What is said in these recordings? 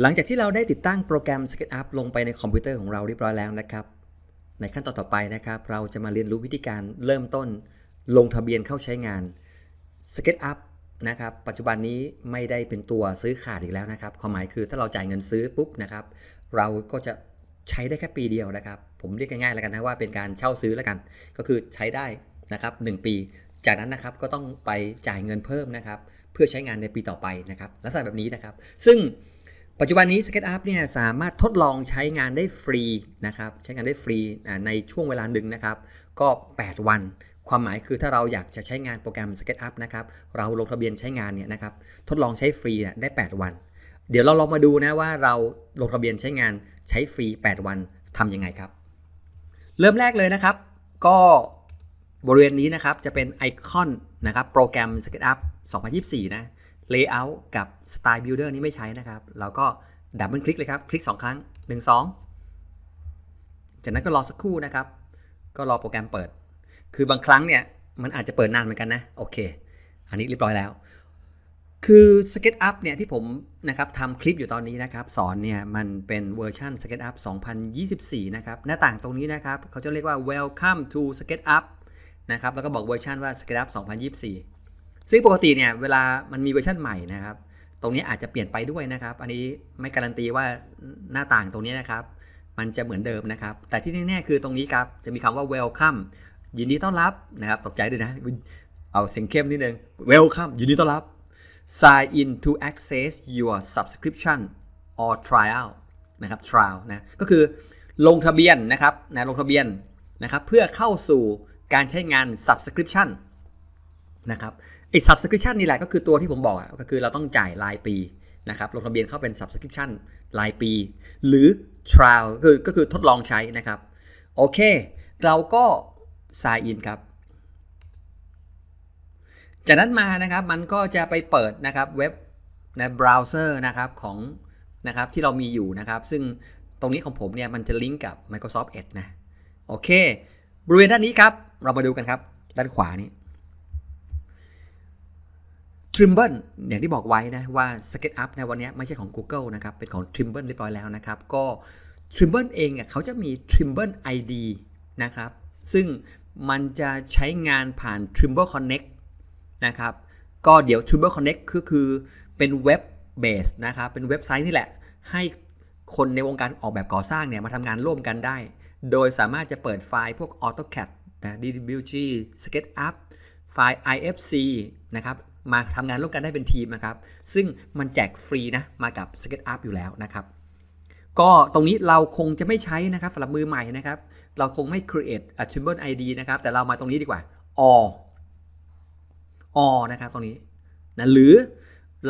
หลังจากที่เราได้ติดตั้งโปรแกรม SketchUp ลงไปในคอมพิวเตอร์ของเราเรียบร้อยแล้วนะครับ ในขั้นตอนต่อไปนะครับ เราจะมาเรียนรู้วิธีการเริ่มต้น ลงทะเบียนเข้าใช้งาน SketchUp นะครับ ปัจจุบันนี้ไม่ได้เป็นตัวซื้อขาดอีกแล้วนะครับ ความหมายคือถ้าเราจ่ายเงินซื้อปุ๊บนะครับ เราก็จะใช้ได้แค่ปีเดียวนะครับ ผมเรียกง่ายๆแล้วกันนะว่าเป็นการเช่าซื้อแล้วกัน ก็คือใช้ได้นะครับ1ปี จากนั้นนะครับก็ต้องไปจ่ายเงินเพิ่มนะครับ เพื่อใช้งานในปีต่อไปนะครับลักษณะแบบนี้นะครับ ซึ่ง ปัจจุบันนี้ SketchUp เนี่ยสามารถทดลองใช้งานได้ฟรีนะครับใช้งานได้ฟรีในช่วงเวลาหนึ่งนะครับ ก็ 8 วัน ความหมายคือถ้าเราอยากจะใช้งานโปรแกรม SketchUp นะครับเราลงทะเบียนใช้งานเนี่ยนะครับทดลองใช้ฟรีได้ 8 วัน เดี๋ยวเราลองมาดูนะว่าเราลงทะเบียนใช้งานใช้ฟรี 8 วันทำยังไงครับ เริ่มแรกเลยนะครับ ก็บริเวณนี้นะครับจะเป็นไอคอนนะครับโปรแกรม SketchUp 2024 นะ Layout กับ Style Builder นี้ไม่ใช้นะครับ เราก็ดับเบิลคลิกเลยครับ คลิก 2 ครั้ง 1 2 จากนั้นก็รอสักครู่นะครับ ก็รอโปรแกรมเปิด คือบางครั้งเนี่ย มันอาจจะเปิดนานเหมือนกันนะ โอเค อันนี้เรียบร้อยแล้ว คือ SketchUp เนี่ยที่ผมนะครับทำคลิปอยู่ตอนนี้นะครับ สอนเนี่ยมันเป็นเวอร์ชัน SketchUp 2024 นะครับ หน้าต่างตรงนี้นะครับเขาจะเรียกว่า Welcome to SketchUp นะครับ แล้วก็บอกเวอร์ชันว่า SketchUp 2024 ซึ่งปกติเนี่ยเวลามันมีเวอร์ชันใหม่นะครับ ตรงนี้อาจจะเปลี่ยนไปด้วยนะครับ อันนี้ไม่การันตีว่าหน้าต่างตรงนี้นะครับ มันจะเหมือนเดิมนะครับ แต่ที่แน่ๆคือตรงนี้ครับ จะมีคำว่า welcome ยินดีต้อนรับนะครับ ตกใจด้วยนะ เอาเสียงเข้มนิดนึง welcome ยินดีต้อนรับ sign in to access your subscription or trial นะครับ trial นะ ก็คือลงทะเบียนนะครับนะลงทะเบียนนะครับ เพื่อเข้าสู่การใช้งาน subscription นะครับไอ้ subscription นี่แหละก็คือตัวที่ผมบอกอะก็คือเราต้องจ่ายรายปีนะครับลงทะเบียนเข้าเป็น subscription รายปี หรือ trial คือก็คือทดลองใช้นะครับ โอเค เราก็ sign in ครับ จากนั้นมานะครับมันก็จะไปเปิดนะครับเว็บในเบราว์เซอร์นะครับของนะครับที่เรามีอยู่นะครับ ซึ่งตรงนี้ของผมเนี่ยมันจะลิงก์กับ Microsoft Edge นะ โอเค บริเวณด้านนี้ครับ เรามาดูกันครับ ด้านขวานี้ Trimble อย่างที่บอกไว้นะว่า SketchUp ในวันนี้ไม่ใช่ของ Google นะครับเป็นของ Trimble เรียบร้อยแล้วนะครับ ก็ Trimble เองเขาจะมี Trimble ID นะครับ ซึ่งมันจะใช้งานผ่าน Trimble Connect นะครับ ก็เดี๋ยว Trimble Connect คือคือเป็นเว็บเบสนะครับ เป็นเว็บไซต์นี่แหละ ให้คนในวงการออกแบบก่อสร้างเนี่ยมาทำงานร่วมกันได้ โดยสามารถจะเปิดไฟล์พวก AutoCAD นะ DWG SketchUp ไฟล์ IFC นะครับ มาทำงานร่วมกันได้เป็นทีมนะครับ ซึ่งมันแจกฟรีนะมากับ SketchUp อยู่แล้วนะครับ ก็ตรงนี้เราคงจะไม่ใช้นะครับสำหรับมือใหม่นะครับ เราคงไม่ create a Trimble ID นะครับ แต่เรามาตรงนี้ดีกว่า all all นะครับตรงนี้นะหรือ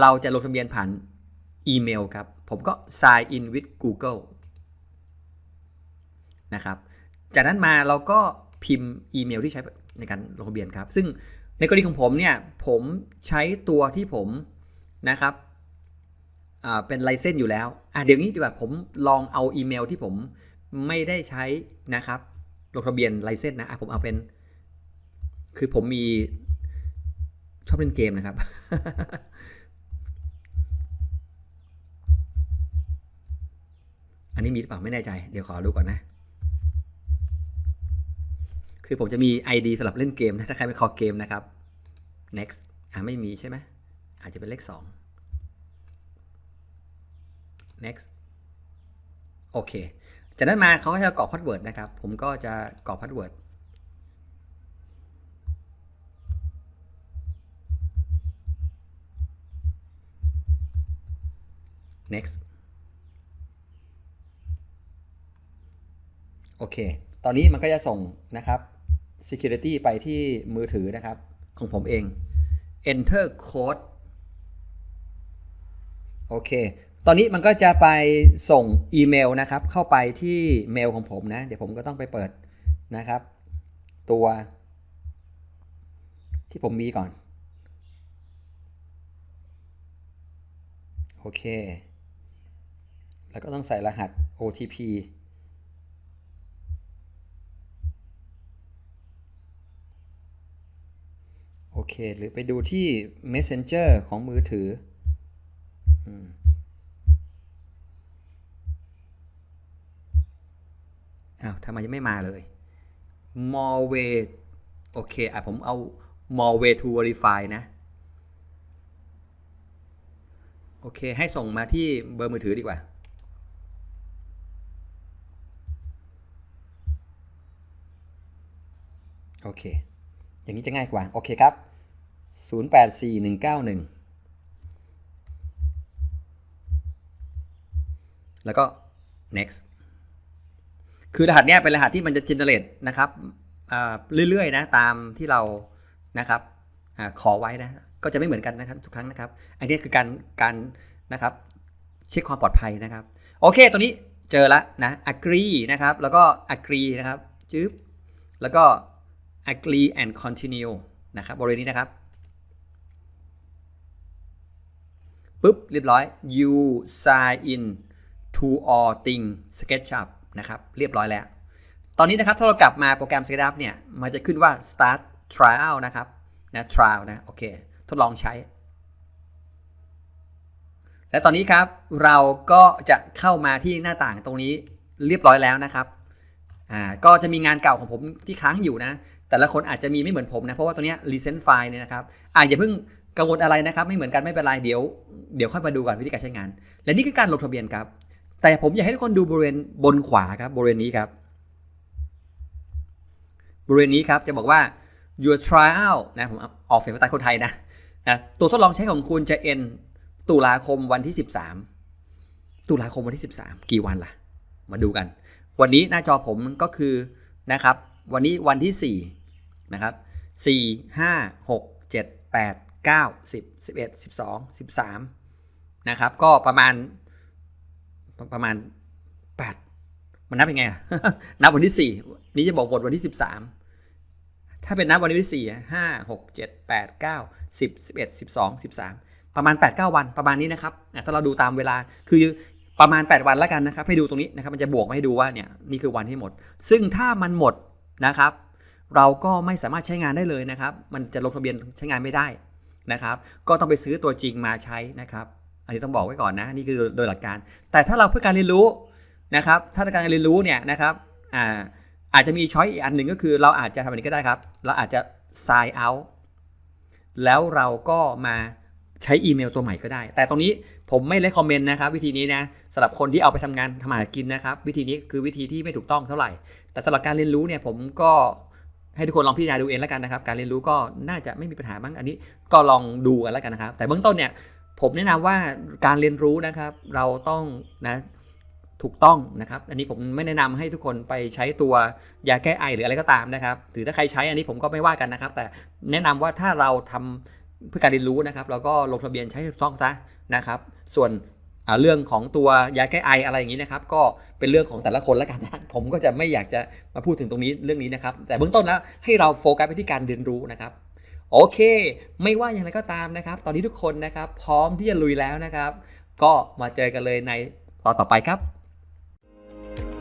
เราจะลงทะเบียนผ่านอีเมลครับ ผมก็ sign in with Google นะครับ จากนั้นมาเราก็พิมพ์อีเมลที่ใช้ในการลงทะเบียนครับ ซึ่ง ในกรณีของผมเนี่ยผมใช้ตัวที่ผมนะครับเป็นไลเซนส์อยู่แล้วอะเดี๋ยวนี้ดีกว่าผมลองเอาอีเมลที่ผมไม่ได้ใช้นะครับลงทะเบียนไลเซนส์นะอะผมเอาเป็น คือผมมีชอบเล่นเกมนะครับ อันนี้มีหรือเปล่าไม่แน่ใจ เดี๋ยวขอดูก่อนนะ คือผมจะมี ID สำหรับเล่นเกมนะถ้าใครเป็นคอเกมนะครับ next อ่าไม่มีใช่ไหมอาจจะเป็นเลข 2 next โอเค จากนั้นมาเขาก็จะกรอกพาสเวิร์ดนะครับ ผมก็จะกรอกพาสเวิร์ด next โอเค ตอนนี้มันก็จะส่งนะครับ security ไปที่มือถือนะครับ ของผมเอง enter code โอเค ตอนนี้มันก็จะไปส่งอีเมลนะครับ เข้าไปที่เมลของผมนะ เดี๋ยวผมก็ต้องไปเปิดนะครับ ตัวที่ผมมีก่อน โอเค แล้วก็ต้องใส่รหัส OTP โอเค หรือไปดูที่ Messenger ของมือถืออ้าวทำไมยังไม่มาเลย m a l w a y โอเคอะผมเอา m a l w a y to verify นะ โอเค ให้ส่งมาที่เบอร์มือถือดีกว่าโอเค อย่างนี้จะง่ายกว่า โอเคครับ 084191 แล้วก็ next คือรหัสเนี้ยเป็นรหัสที่มันจะ generate นะครับเรื่อยๆนะตามที่เรานะครับอขอไว้นะก็จะไม่เหมือนกันนะครับทุกครั้งนะครับ อันนี้คือการการนะครับเช็คความปลอดภัยนะครับ โอเค ตัวนี้เจอแล้วนะ agree นะครับ แล้วก็ agree นะครับจึ๊บแล้วก็ agree and continue นะครับบริเวณนี้นะครับ ปุ๊บเรียบร้อย you sign in to all thing SketchUp นะครับเรียบร้อยแล้ว ตอนนี้นะครับถ้าเรากลับมาโปรแกรม SketchUp เนี่ยมันจะขึ้นว่า start trial นะครับนะ trial นะโอเคทดลองใช้ และตอนนี้ครับเราก็จะเข้ามาที่หน้าต่างตรงนี้เรียบร้อยแล้วนะครับอ่าก็จะมีงานเก่าของผมที่ค้างอยู่นะ แต่ละคนอาจจะมีไม่เหมือนผมนะ เพราะว่าตัวเนี้ย recent file เนี่ยนะครับอ่าอย่าเพิ่ง กังวลอะไรนะครับ ไม่เหมือนกันไม่เป็นไรเดี๋ยวเดี๋ยวค่อยมาดูกันวิธีการใช้งาน และนี่คือการลงทะเบียนครับ แต่ผมอยากให้ทุกคนดูบริเวณบนขวาครับบริเวณนี้ครับ บริเวณนี้ครับจะบอกว่า your trial นะผมออกเสียงภาษาคนไทยนะนะตัวทดลองใช้ของคุณจะ end ตุลาคมวันที่ 13 ตุลาคมวันที่ 13 กี่วันล่ะ มาดูกัน วันนี้หน้าจอผมก็คือนะครับ วันนี้วันที่4นะครับ4 5 6 7 8 9 10 11 12 13 นะครับ ก็ประมาณประมาณ 8 มันนับยังไง นับวันที่ 4 นี้จะบอกหมดวันที่ 13 ถ้าเป็นนับวันที่ 4 5 6 7 8 9 10 11 12 13 ประมาณ 8-9 วันประมาณนี้นะครับ ถ้าเราดูตามเวลาคือประมาณ 8 วันแล้วกันนะครับ ให้ดูตรงนี้นะครับ มันจะบวกมาให้ดูว่าเนี่ยนี่คือวันที่หมด ซึ่งถ้ามันหมดนะครับ เราก็ไม่สามารถใช้งานได้เลยนะครับ มันจะลงทะเบียนใช้งานไม่ได้ นะครับ ก็ต้องไปซื้อตัวจริงมาใช้นะครับ อันนี้ต้องบอกไว้ก่อนนะ นี่คือโดยหลักการ แต่ถ้าเราเพื่อการเรียนรู้นะครับ ถ้าการเรียนรู้เนี่ยนะครับอ่าอาจจะมีช้อยอีกอันหนึ่งก็คือเราอาจจะทำแบบนี้ก็ได้ครับ เราอาจจะ sign out แล้วเราก็มาใช้อีเมลตัวใหม่ก็ได้ แต่ตรงนี้ผมไม่เลคคอมเมนต์นะครับ วิธีนี้นะสำหรับคนที่เอาไปทำงานทำมาหากินนะครับ วิธีนี้คือวิธีที่ไม่ถูกต้องเท่าไหร่ แต่สำหรับการเรียนรู้เนี่ยผมก็ ให้ทุกคนลองพิจารณาดูเองแล้วกันนะครับ การเรียนรู้ก็น่าจะไม่มีปัญหาบ้างอันนี้ก็ลองดูกันแล้วกันนะครับ แต่เบื้องต้นเนี่ยผมแนะนำว่าการเรียนรู้นะครับเราต้องนะถูกต้องนะครับ อันนี้ผมไม่แนะนำให้ทุกคนไปใช้ตัวยาแก้ไอหรืออะไรก็ตามนะครับหรือถ้าใครใช้อันนี้ผมก็ไม่ว่ากันนะครับ แต่แนะนำว่าถ้าเราทำเพื่อการเรียนรู้นะครับ เราก็ลงทะเบียนใช้ถูกต้องซะนะครับ ส่วน เรื่องของตัวยาแก้ไออะไรอย่างนี้นะครับก็เป็นเรื่องของแต่ละคนแล้วกันนะผมก็จะไม่อยากจะมาพูดถึงตรงนี้เรื่องนี้นะครับ แต่เบื้องต้นแล้วให้เราโฟกัสไปที่การเรียนรู้นะครับโอเค ไม่ว่าอย่างไรก็ตามนะครับ ตอนนี้ทุกคนนะครับ พร้อมที่จะลุยแล้วนะครับ ก็มาเจอกันเลยในตอนต่อไปครับ